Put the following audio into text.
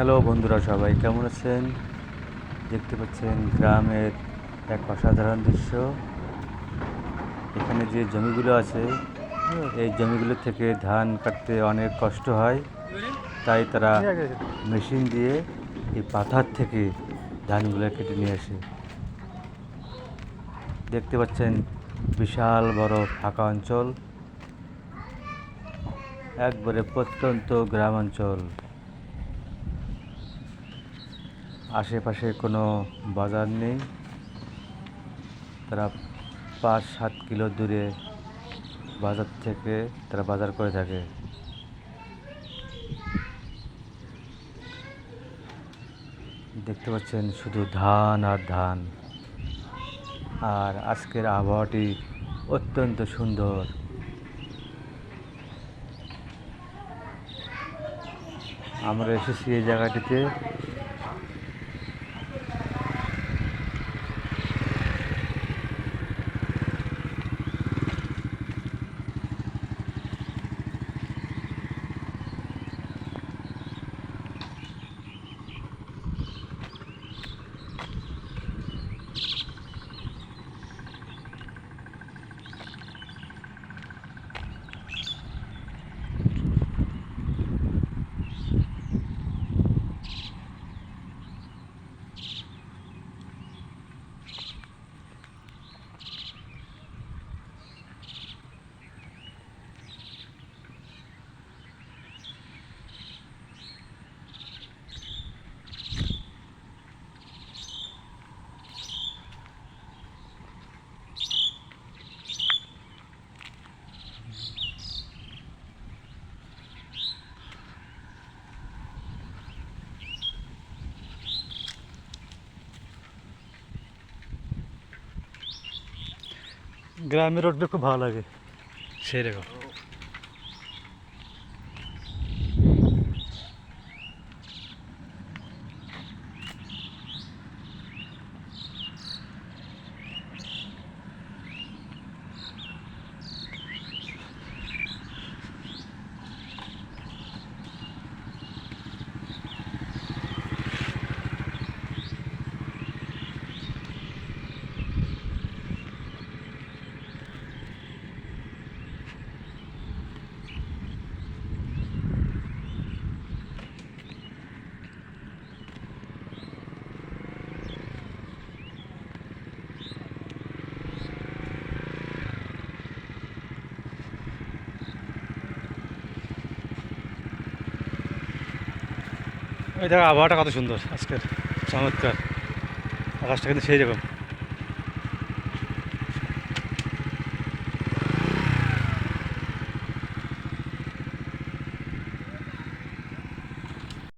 Hello বন্ধুরা সবাই, কেমন আছেন? দেখতে পাচ্ছেন গ্রামের এক অসাধারণ দৃশ্য। এখানে যে জমিগুলো আছে, এই জমিগুলো থেকে ধান কাটতে অনেক কষ্ট হয়। তাই তারা মেশিন দিয়ে এই পাথার থেকে ধানগুলো কেটে নিয়ে আসে। দেখতে পাচ্ছেন বিশাল বড় ফাঁকা অঞ্চল, একবারে প্রত্যন্ত গ্রাম অঞ্চল আশেপাশে কোনো বাজার নেই। তারা পাঁচ সাত কিলো দূরে বাজার থেকে তারা বাজার করে থাকে। দেখতে পাচ্ছেন শুধু ধান আর ধান। আর আজকের আবহাওয়াটি অত্যন্ত সুন্দর। আমরা এসেছি এই জায়গাটিতে। গ্রামের রোডটা খুব ভালো লাগে সেই রকম ওই দেখো আবহাওয়াটা কত সুন্দর আজকের চমৎকার। আকাশটা কিন্তু সেই রকম।